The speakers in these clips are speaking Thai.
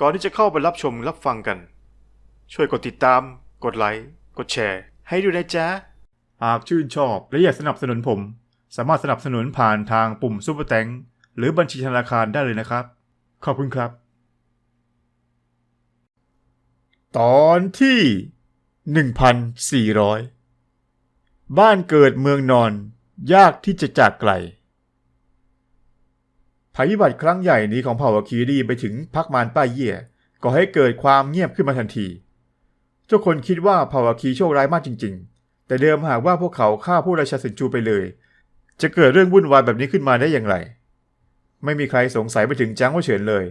ก่อนที่จะเข้าไปรับชมรับฟังกัน ช่วยกดติดตาม กดไลค์ กดแชร์ ให้ด้วยนะจ๊ะ หากชื่นชอบและอยากสนับสนุนผม สามารถสนับสนุนผ่านทางปุ่มซุปเปอร์แตงหรือบัญชีธนาคารได้เลยนะครับ ขอบคุณครับ ตอนที่ 1,400 บ้านเกิดเมืองนอน ยากที่จะจากไกล ภัยพิบัติครั้งใหญ่นี้ของเผ่าคีได้ยินไปถึงพักมารป้ายเย่ก่อให้เกิดความเงียบขึ้นมาทันทีทุกคนคิดว่าเผ่าคีโชคร้ายมากจริง ๆ แต่เดิมหากว่าพวกเขาฆ่าผู้ราชาสินจูไปเลย จะเกิดเรื่องวุ่นวายแบบนี้ขึ้นมาได้อย่างไร ไม่มีใครสงสัยไปถึงจางว่าเฉินเลย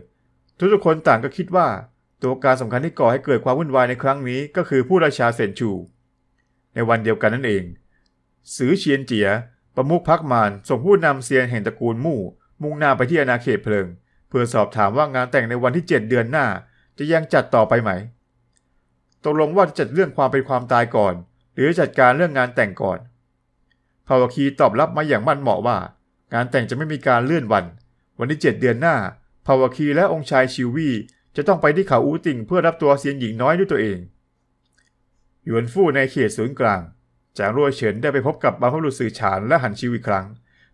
ทุกๆคนต่างก็คิดว่าตัวการสำคัญที่ก่อให้เกิดความวุ่นวายในครั้งนี้ก็คือผู้ราชาเซนชู ในวันเดียวกันนั่นเองซือเชียนเจีย ประมุขพักมารส่งผู้นำเซียนแห่งตระกูลมู่ มุ่งหน้าไปที่อาณาเขตเพลิง เพื่อสอบถามว่างานแต่งในวันที่ 7 เดือนหน้า จะยังจัดต่อไปไหมตกลงว่าจะจัดเรื่องความเป็นความตายก่อน หรือจัดการเรื่องงานแต่งก่อนภาวคีตอบรับมาอย่างมั่นเหมาะว่า งานแต่งจะไม่มีการเลื่อนวัน วันที่ 7 เดือนหน้าภาวคีและองค์ชายชิววีจะต้องไปที่เขาอูติงเพื่อรับตัวเซียนหญิงน้อยด้วยตัวเองหยวนฟู่ในเขตศูนย์กลางจางรั่วเฉินได้ไปพบกับบรรพบุรุษสื่อฉานและหันชิวอีกครั้ง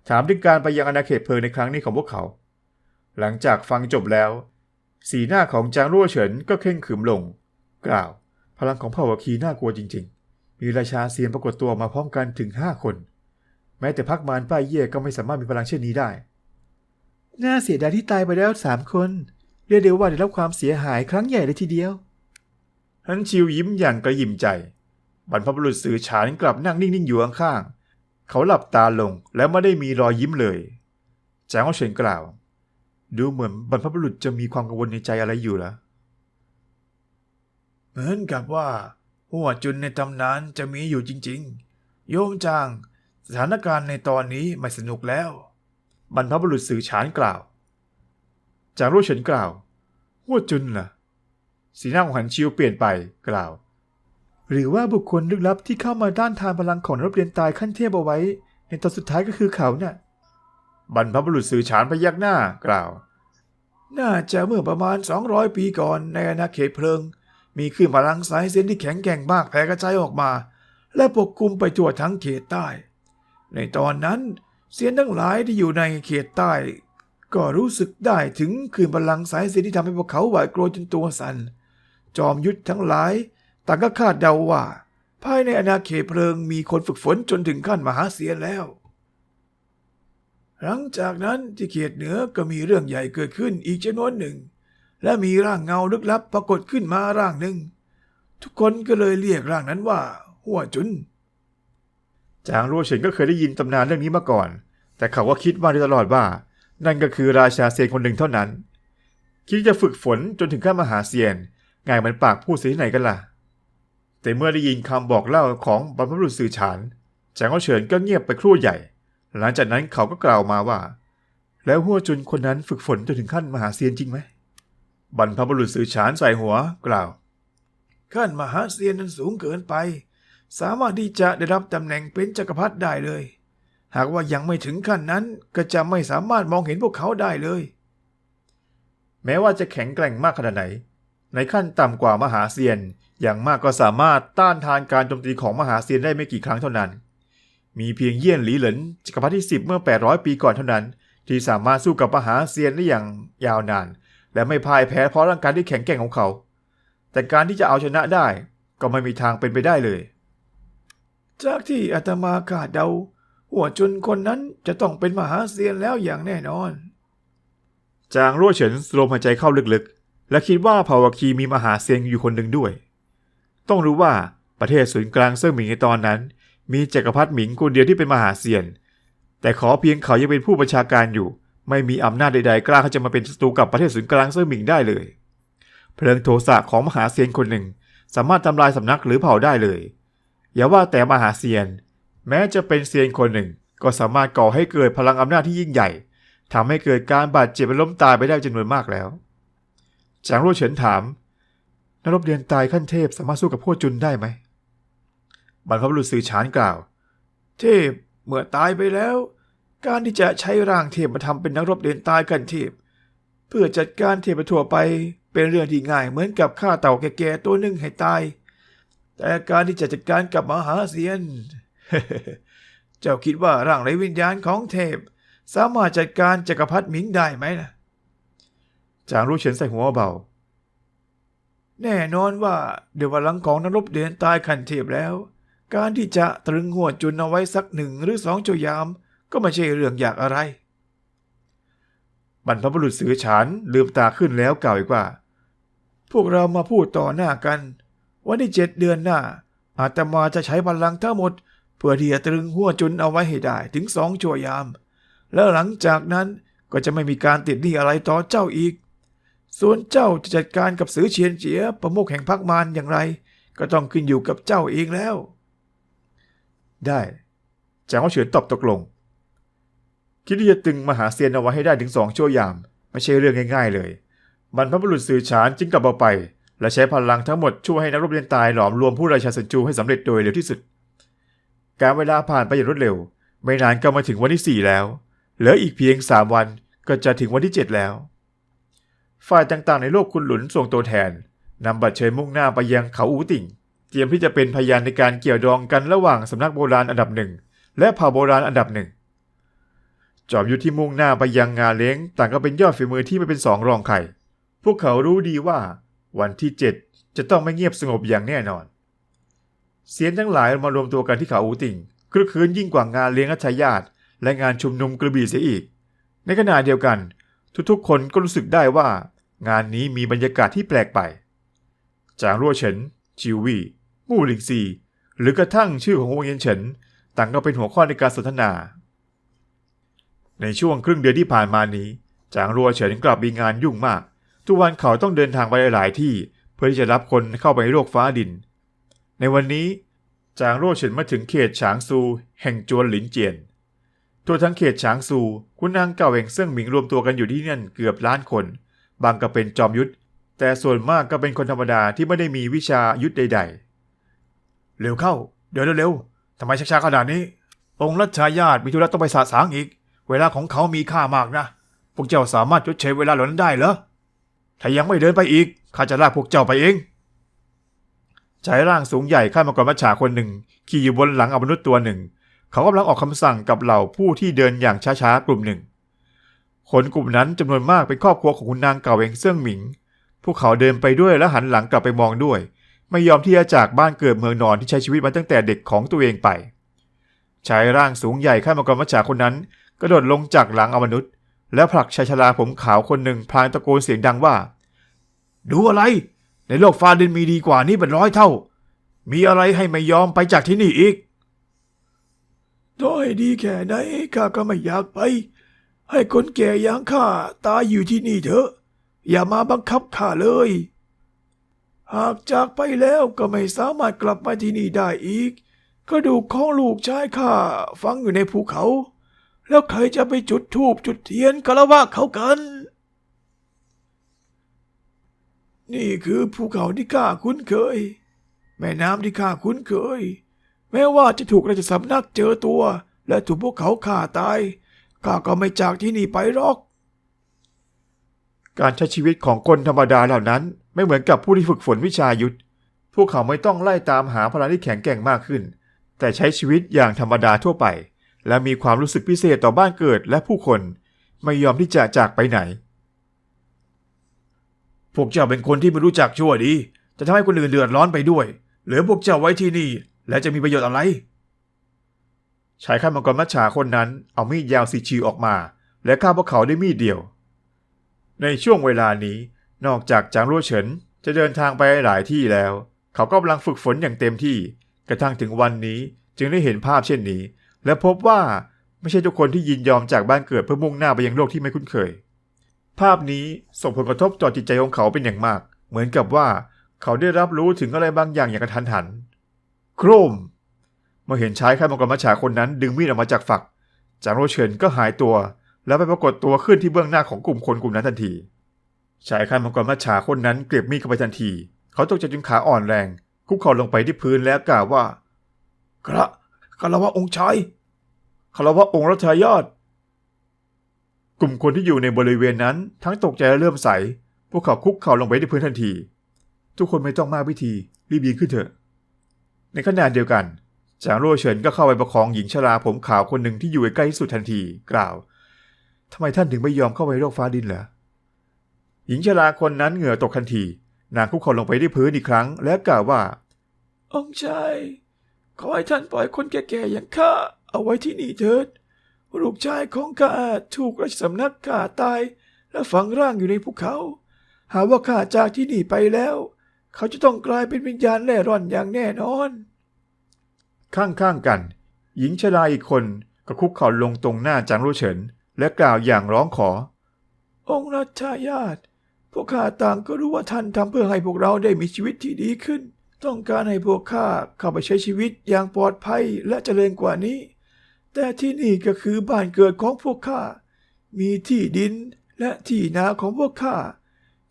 ถามถึงการไปยังอาณาเขตเพลิงในครั้งนี้ของพวกเขา หลังจากฟังจบแล้ว สีหน้าของจางรั่วเฉินก็เข่งขรึมลง กล่าว พลังของเผ่าวคีน่ากลัวจริง ๆ มีราชาเซียนปรากฏตัวมาพร้อมกันถึงห้าคน แม้แต่พักมารป้ายเย่ก็ไม่สามารถมีพลังเช่นนี้ได้ น่าเสียดายที่ตายไปแล้วสามคน เรียกได้ว่าได้รับความเสียหายครั้งใหญ่เลยทีเดียวฮันชิวยิ้มอย่างกระยิมใจ บรรพบุรุษสื่อฉานกลับนั่งนิ่งๆอยู่ข้างๆ เขาหลับตาลงแล้วไม่ได้มีรอยยิ้มเลยจางเอาเฉินกล่าว ดูเหมือนบรรพบุรุษจะมีความกังวลในใจอะไรอยู่ละเหมือนกับว่าหัวจุนในตำนานจะมีอยู่จริง ๆ โยมจาง สถานการณ์ในตอนนี้ไม่สนุกแล้ว บรรพบุรุษสื่อฉานกล่าว จางรู้เฉินกล่าวหัวจุนล่ะ สีหน้าของหันชิวเปลี่ยนไปกล่าว หรือว่าบุคคลลึกลับที่เข้ามาด้านทานพลังของนักเรียนตายขั้นเทพเอาไว้ ในตอนสุดท้ายก็คือเขาน่ะบรรพบุรุษสื่อฉานพยักหน้ากล่าว น่าจะเมื่อประมาณ 200 ปีก่อนในอาณาเขตเพลิง มีคลื่นพลังสายเส้นที่แข็งแกร่งมากแผ่กระจายออกมา และปกคลุมไปทั่วทั้งเขตใต้ ในตอนนั้นเสียนทั้งหลายที่อยู่ในเขตใต้ ก็รู้สึกได้ถึงคลื่นพลังสายเส้นที่ทำให้พวกเขาหวาดกลัวจนตัวสัน่นจอมยุทธทั้งหลาย ต่างก็คาดเดาว่า ภายในอาณาเขตเพลิงมีคนฝึกฝนจนถึงขั้นมหาเสียนแล้ว หลังจากนั้นที่เขตเหนือก็มีเรื่องใหญ่เกิดขึ้นอีกจำนวนหนึ่ง และมีร่างเงาลึกลับปรากฏขึ้นมาร่างหนึ่ง ทุกคนก็เลยเรียกร่างนั้นว่า หัวจุนจางรั่วเฉินก็เคยได้ยินตำนานเรื่องนี้มาก่อน แต่เขาก็คิดมาโดยตลอดว่า นั่นก็คือราชาเซียนคนหนึ่งเท่านั้น คิดจะฝึกฝนจนถึงขั้นมหาเซียนไงมันปากพูดเสียไหนกันล่ะ แต่เมื่อได้ยินคำบอกเล่าของบรรพบุรุษสื่อฉานจางเฉินก็เงียบไปครู่ใหญ่ หลังจากนั้นเขาก็กล่าวมาว่า แล้วหัวจุนคนนั้นฝึกฝนจนถึงขั้นมหาเซียนจริงไหมบรรพบุรุษสื่อฉานใส่หัวกล่าว ขั้นมหาเซียนนั้นสูงเกินไป สามารถที่จะได้รับตำแหน่งเป็นจักรพรรดิได้เลย หากว่ายังไม่ถึงขั้นนั้นก็จะไม่สามารถมองเห็นพวกเขาได้เลย แม้ว่าจะแข็งแกร่งมากขนาดไหน ในขั้นต่ำกว่ามหาเซียน อย่างมากก็สามารถต้านทานการโจมตีของมหาเซียนได้ไม่กี่ครั้งเท่านั้น มีเพียงเยี่ยนหลีเหลินจักรพรรดิที่10 เมื่อ 800 ปีก่อนเท่านั้น ที่สามารถสู้กับมหาเซียนได้อย่างยาวนาน และไม่พ่ายแพ้เพราะร่างกายที่แข็งแกร่งของเขา แต่การที่จะเอาชนะได้ก็ไม่มีทางเป็นไปได้เลย จากที่อาตมาคาดเดา หัวจุนคนนั้นจะต้องเป็นมหาเซียนแล้วอย่างแน่นอน จางรั่วเฉินลมหายใจเข้าลึกๆ และคิดว่าเผ่าวาคีมีมหาเซียนอยู่คนหนึ่งด้วย ต้องรู้ว่าประเทศศูนย์กลางเซิ่งหมิงในตอนนั้น มีจักรพรรดิหมิงคนเดียวที่เป็นมหาเซียน แต่ขอเพียงเขายังเป็นผู้บัญชาการอยู่ ไม่มีอำนาจใดๆกล้าที่จะมาเป็นศัตรูกับประเทศศูนย์กลางเซิ่งหมิงได้เลย เพลิงโทสะของมหาเซียนคนหนึ่ง สามารถทำลายสำนักหรือเผ่าได้เลย อย่าว่าแต่มหาเซียน แม้จะเป็นเซียนคนหนึ่ง ก็สามารถก่อให้เกิดพลังอำนาจที่ยิ่งใหญ่ทำให้เกิดการบาดเจ็บและล้มตายไปได้จำนวนมากแล้ว จางรั่วเฉินถามนรบเรียนตายขั้นเทพสามารถสู้กับพวกจุนได้ไหมบรรพบุรุษสื่อฉานกล่าว เทพเมื่อตายไปแล้ว การที่จะใช้ร่างเทพมาทำเป็นนักรบเรียนตายขั้นเทพ เพื่อจัดการเทพทั่วไปเป็นเรื่องที่ง่ายเหมือนกับฆ่าเต่าแก่ๆตัวหนึ่งให้ตาย แต่การที่จะจัดการกับมหาเซียน เจ้าคิดว่าร่างไร้วิญญาณของเทพ สามารถจัดการจักรพรรดิหมิงได้ไหมนะ จางรู้เฉินใส่หัวเบา แน่นอนว่าเดี๋ยววันหลังของนรบเดือนตายขันเทพแล้ว การที่จะตรึงหัวจุนเอาไว้สักหนึ่งหรือสองชั่วยาม ก็ไม่ใช่เรื่องยากอะไร บรรพบุรุษสือฉานลืมตาขึ้นแล้วกล่าวอีกว่า พวกเรามาพูดต่อหน้ากัน วันที่เจ็ดเดือนหน้า อาตมาจะใช้พลังทั้งหมด เพื่อที่จะตรึงหัวจุนเอาไว้ให้ได้ถึงสองชั่วยาม แล้วหลังจากนั้นก็จะไม่มีการติดหนี้อะไรต่อเจ้าอีก ส่วนเจ้าจะจัดการกับสือเฉียนเจียประมุขแห่งพักมารอย่างไร ก็ต้องขึ้นอยู่กับเจ้าเองแล้ว ได้จางว่าเฉินตอบตกลง คิดที่จะตึงมหาเซียนเอาไว้ให้ได้ถึงสองชั่วยาม ไม่ใช่เรื่องง่าย ๆ เลยบรรพบุรุษสื่อฉานจึงกลับเอาไป และใช้พลังทั้งหมดช่วยให้นักรบเรียนตายหลอมรวมผู้ราชาสันจูให้สำเร็จโดยเร็วที่สุด การเวลาผ่านไปอย่างรวดเร็ว ไม่นานก็มาถึงวันที่ 4 แล้ว เหลืออีกเพียง 3 วันก็จะถึงวันที่ 7 แล้ว ฝ่ายต่างๆในโลกคุณหลุนส่งตัวแทนนำบัตรเชิญมุ่งหน้าไปยังเขาอูติ่ง เตรียมที่จะเป็นพยานในการเกี่ยวดองกันระหว่างสำนักโบราณอันดับหนึ่งและเผ่าโบราณอันดับหนึ่งจอมยุทธที่มุ่งหน้าไปยังงานเล้งต่างก็เป็นยอดฝีมือที่ไม่เป็นสองรองใครพวกเขารู้ดีว่า วันที่เจ็ดจะต้องไม่เงียบสงบอย่างแน่นอน เสียงทั้งหลายมารวมตัวกันที่เขาอูติ่งคลึกคืนยิ่งกว่างานเลี้ยงรัชญาติและงานชุมนุมกระบี่เสียอีก ในขณะเดียวกัน ทุกๆ คนก็รู้สึกได้ว่างานนี้มีบรรยากาศที่แปลกไปจางรั่วเฉิน จิววี่มู่หลิงซี หรือกระทั่งชื่อของวงเย็นเฉินต่างก็เป็นหัวข้อในการสนทนา ในช่วงครึ่งเดือนที่ผ่านมานี้ จางรัวเฉินกลับมีงานยุ่งมาก ทุกวันเขาต้องเดินทางไปหลายที่ เพื่อที่จะรับคนเข้าไปในโลกฟ้าดิน ในวันนี้ จางรั่วเฉินมาถึงเขตฉางซู แห่งจวนหลินเจียน ทั่วทั้งเขตฉางซูคุณนางเก่าแห่งเซิ่งหมิงรวมตัวกันอยู่ที่นั่นเกือบล้านคน บางก็เป็นจอมยุทธ แต่ส่วนมากก็เป็นคนธรรมดาที่ไม่ได้มีวิชายุทธใด ๆ เร็วเข้า เดี๋ยวเร็วๆทำไมช้าๆขนาดนี้ องค์รัชชายาติมีธุระต้องไปสาสางอีก เวลาของเขามีค่ามากนะ พวกเจ้าสามารถชดเชยเวลาเหล่านั้นได้เหรอ ถ้ายังไม่เดินไปอีกข้าจะลากพวกเจ้าไปเองชายร่างสูงใหญ่ข้ามมังกรมัจฉาคนหนึ่ง ขี่อยู่บนหลังอมนุษย์ตัวหนึ่ง เขากำลังออกคำสั่งกับเหล่าผู้ที่เดินอย่างช้าๆกลุ่มหนึ่ง คนกลุ่มนั้นจำนวนมากเป็นครอบครัวของคุณนางเก่าเองเซิ่งหมิง พวกเขาเดินไปด้วยและหันหลังกลับไปมองด้วย ไม่ยอมที่จะจากบ้านเกิดเมืองนอนที่ใช้ชีวิตมาตั้งแต่เด็กของตัวเองไปชายร่างสูงใหญ่ข้ามมังกรมัจฉาคนนั้น กระโดดลงจากหลังอมนุษย์ แล้วผลักชายชราผมขาวคนหนึ่งพลางตะโกนเสียงดังว่า ดูอะไร ในโลกฟ้าดินมีดีกว่านี้เป็นร้อยเท่า มีอะไรให้ไม่ยอมไปจากที่นี่อีก ต่อให้ดีแค่ไหนข้าก็ไม่อยากไป ให้คนแก่อย่างข้าตายอยู่ที่นี่เถอะ อย่ามาบังคับข้าเลย หากจากไปแล้วก็ไม่สามารถกลับมาที่นี่ได้อีกกระดูกของลูกชายข้าฝังอยู่ในภูเขา แล้วใครจะไปจุดธูปจุดเทียนกะละว่าเขากัน นี่คือภูเขาที่ข้าคุ้นเคย แม่น้ำที่ข้าคุ้นเคย แม้ว่าจะถูกราชสำนักเจอตัว และถูกพวกเขาฆ่าตายข้าก็ไม่จากที่นี่ไปหรอก การใช้ชีวิตของคนธรรมดาเหล่านั้น ไม่เหมือนกับผู้ที่ฝึกฝนวิชายุทธพวกเขาไม่ต้องไล่ตามหาพลังที่แข็งแกร่งมากขึ้น แต่ใช้ชีวิตอย่างธรรมดาทั่วไป และมีความรู้สึกพิเศษต่อบ้านเกิดและผู้คน ไม่ยอมที่จะจากไปไหน พวกเจ้าเป็นคนที่ไม่รู้จักชั่วดี จะทำให้คนอื่นเดือดร้อนไปด้วย เหลือพวกเจ้าไว้ที่นี่ และจะมีประโยชน์อะไรชายข้ามังกรมัจฉาคนนั้นเอามีดยาวสีชิวออกมา และฆ่าพวกเขาด้วยมีดเดียว ในช่วงเวลานี้นอกจากจางรั่วเฉินจะเดินทางไปหลายที่แล้ว เขาก็กำลังฝึกฝนอย่างเต็มที่ กระทั่งถึงวันนี้จึงได้เห็นภาพเช่นนี้ และพบว่าไม่ใช่ทุกคนที่ยินยอมจากบ้านเกิดเพื่อมุ่งหน้าไปยังโลกที่ไม่คุ้นเคย ภาพนี้ส่งผลกระทบต่อจิตใจของเขาเป็นอย่างมาก เหมือนกับว่าเขาได้รับรู้ถึงอะไรบางอย่างอย่างกระทันหัน โครมเมื่อเห็นชายข้ามังกรมัจฉาคนนั้นดึงมีดออกมาจากฝัก จางโรเฉินก็หายตัว แล้วไปปรากฏตัวขึ้นที่เบื้องหน้าของกลุ่มคนกลุ่มนั้นทันที ชายข้ามังกรมัจฉาคนนั้นเกลียบมีดเข้าไปทันที เขาตกใจจนขาอ่อนแรง คุกเข่าลงไปที่พื้นแล้วกล่าวว่า กระคารวะองค์ชายคารวะองค์รัชายาตกลุ่มคนที่อยู่ในบริเวณนั้นทั้งตกใจและเริ่อมใส พวกเขาคุกเข่าลงไปที่พื้นทันที ทุกคนไม่ต้องมากพิธี รีบยืนขึ้นเถอะ ในขณะเดียวกัน จางโร่เฉินก็เข้าไปประคองหญิงชราผมขาวคนหนึ่งที่อยู่ใกล้ที่สุดทันทีกล่าวทำไมท่านถึงไม่ยอมเข้าไปโลกฟ้าดินเหรอหญิงชราคนนั้นเหงื่อตกทันที นางคุกเข่าลงไปที่พื้นอีกครั้ง และกล่าวว่า องค์ชายขอให้ท่านปล่อยคนแก่ๆอย่างข้าเอาไว้ที่นี่เถิด ลูกชายของข้าถูกราชสำนักฆ่าตาย และฝังร่างอยู่ในภูเขา หาว่าข้าจากที่นี่ไปแล้ว เขาจะต้องกลายเป็นวิญญาณแล่ร่อนอย่างแน่นอน ข้างๆกัน หญิงชราอีกคนก็คุกเข่าลงตรงหน้าจางโร่เฉิน และกล่าวอย่างร้องขอ องค์รัชายาตพวกข้าต่างก็รู้ว่าท่านทำเพื่อให้พวกเราได้มีชีวิตที่ดีขึ้น ต้องการให้พวกข้าเข้าไปใช้ชีวิตอย่างปลอดภัยและเจริญกว่านี้ แต่ที่นี่ก็คือบ้านเกิดของพวกข้า มีที่ดินและที่นาของพวกข้า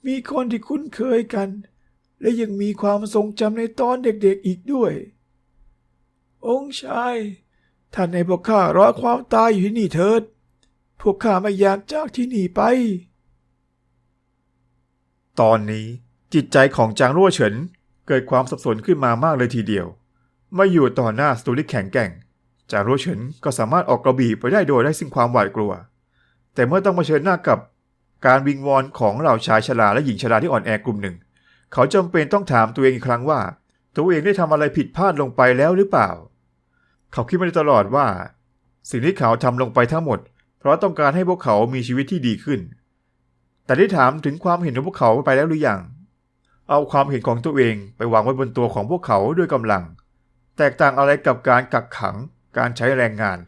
มีคนที่คุ้นเคยกัน และยังมีความทรงจำในตอนเด็กๆอีกด้วย องค์ชายท่านให้พวกข้ารอความตายอยู่ที่นี่เถิด พวกข้าไม่อยากจากที่นี่ไป ตอนนี้จิตใจของจางรั่วเฉินเกิดความสับสนขึ้นมามากเลยทีเดียวมื่อยู่ต่อหน้าสตูที่แข็งแกร่ง จางรั่วเฉินก็สามารถออกกระบี่ไปได้โดยได้สิ้นความหวาดกลัว แต่เมื่อต้องเผชิญหน้ากับการวิงวอนของเหล่าชายชราและหญิงชราที่อ่อนแอกลุ่มหนึ่ง เขาจำเป็นต้องถามตัวเองอีกครั้งว่า ตัวเองได้ทำอะไรผิดพลาดลงไปแล้วหรือเปล่า เขาคิดมาตลอดว่า สิ่งที่เขาทำลงไปทั้งหมด เพราะต้องการให้พวกเขามีชีวิตที่ดีขึ้น แต่ได้ถามถึงความเห็นของพวกเขาไปแล้วหรือยัง เอาความเห็นของตัวเองไปวางไว้บนตัวของพวกเขาด้วยกำลัง แตกต่างอะไรกับการกักขัง การใช้แรงงาน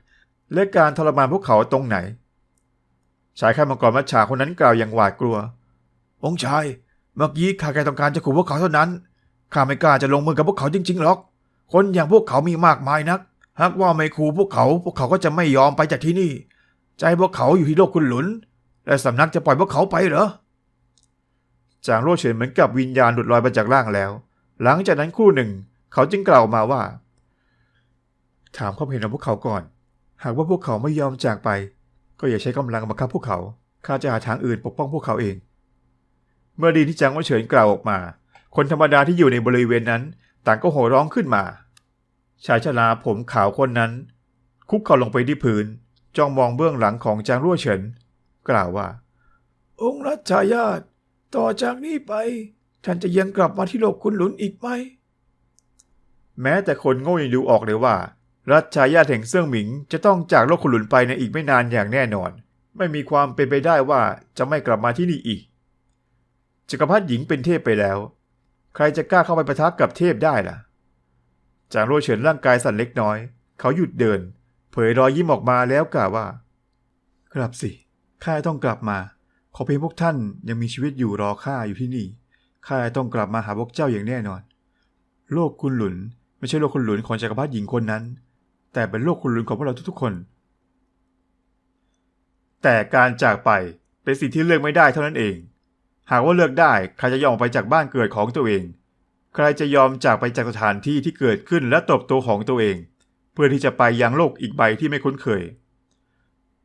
และการทรมานพวกเขาตรงไหนชายข้ามังกรมัจฉาคนนั้นกล่าวอย่างหวาดกลัว องค์ชาย มื่อกี้ข้าแค่ต้องการจะขู่พวกเขาเท่านั้น ข้าไม่กล้าจะลงมือกับพวกเขาจริงๆหรอก คนอย่างพวกเขามีมากมายนัก หากว่าไม่ขู่พวกเขา พวกเขาก็จะไม่ยอมไปจากที่นี่ ใจพวกเขาอยู่ที่โลกคุณหลุน และสำนักจะปล่อยพวกเขาไปเหรอ จางโร่เฉินเหมือนกับวิญญาณหลุดลอยมาจากร่างแล้ว หลังจากนั้นครู่หนึ่ง เขาจึงกล่าวมาว่า ถามความเห็นของพวกเขาก่อน หากว่าพวกเขาไม่ยอมจากไป ก็อย่าใช้กำลังบังคับพวกเขา ข้าจะหาทางอื่นปกป้องพวกเขาเอง เมื่อดีที่จางโร่เฉินกล่าวออกมา คนธรรมดาที่อยู่ในบริเวณนั้น ต่างก็โห่ร้องขึ้นมา ชายชราผมขาวคนนั้น คุกเข่าลงไปที่พื้น จ้องมองเบื้องหลังของจางรั่วเฉิน กล่าวว่า องค์รัชายาตต่อจากนี้ไป ท่านจะยังกลับมาที่โลกคุณหลุนอีกไหม แม้แต่คนโง่ยังดูออกเลยว่า รัชชายาแห่งเซี่ยงหมิง จะต้องจากโลกขุนหลุนไปในอีกไม่นานอย่างแน่นอน ไม่มีความเป็นไปได้ว่าจะไม่กลับมาที่นี่อีก จักรพรรดิหญิงเป็นเทพไปแล้ว ใครจะกล้าเข้าไปประทักกับเทพได้ล่ะ จางโรเฉินร่างกายสั่นเล็กน้อย เขาหยุดเดิน เผยรอยยิ้มออกมาแล้วกล่าวว่า กลับสิ ข้าต้องกลับมา ขอเพียงพวกท่านยังมีชีวิตอยู่รอข้าอยู่ที่นี่ ข้าต้องกลับมาหาพวกเจ้าอย่างแน่นอน โลกคุณหลุน ไม่ใช่โลกคุณหลุนของจักรพรรดิหญิงคนนั้น แต่เป็นโลกคุณหลุนของพวกเราทุกๆคน แต่การจากไปเป็นสิ่งที่เลือกไม่ได้เท่านั้นเอง หากว่าเลือกได้ใครจะยอมออกไปจากบ้านเกิดของตัวเอง ใครจะยอมจากไปจากสถานที่ที่เกิดขึ้นและติบโตของตัวเอง เพื่อที่จะไปยังโลกอีกใบที่ไม่คุ้นเคย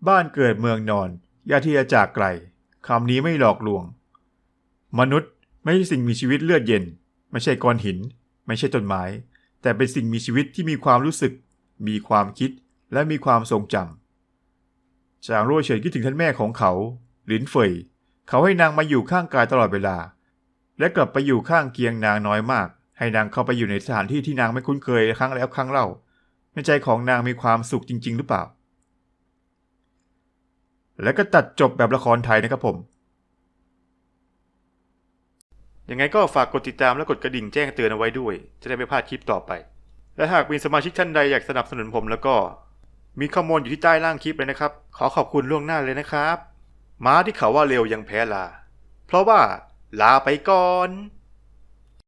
บ้านเกิดเมืองนอนยาที่จะจากไกลคำนี้ไม่หลอกลวง มนุษย์ไม่ใช่สิ่งมีชีวิตเลือดเย็น ไม่ใช่ก้อนหิน ไม่ใช่ต้นไม้ แต่เป็นสิ่งมีชีวิตที่มีความรู้สึก มีความคิดและมีความทรงจำจางรั่วเฉินคิดถึงท่านแม่ของเขา หลินเฟย เขาให้นางมาอยู่ข้างกายตลอดเวลา และกลับไปอยู่ข้างเคียงนางน้อยมาก ให้นางเข้าไปอยู่ในสถานที่ที่นางไม่คุ้นเคยครั้งแล้วครั้งเล่า ในใจของนางมีความสุขจริง ๆ หรือเปล่า และก็ตัดจบแบบละครไทยนะครับผมยังไงก็ฝากกดติดตามและกดกระดิ่งแจ้งเตือนเอาไว้ด้วย จะได้ไม่พลาดคลิปต่อไป และหากมีสมาชิกท่านใดอยากสนับสนุนผมแล้วก็ มีข้อมูลอยู่ที่ใต้ล่างคลิปเลยนะครับ ขอขอบคุณล่วงหน้าเลยนะครับ ม้าที่เขาว่าเร็วยังแพ้ลา เพราะว่าลาไปก่อน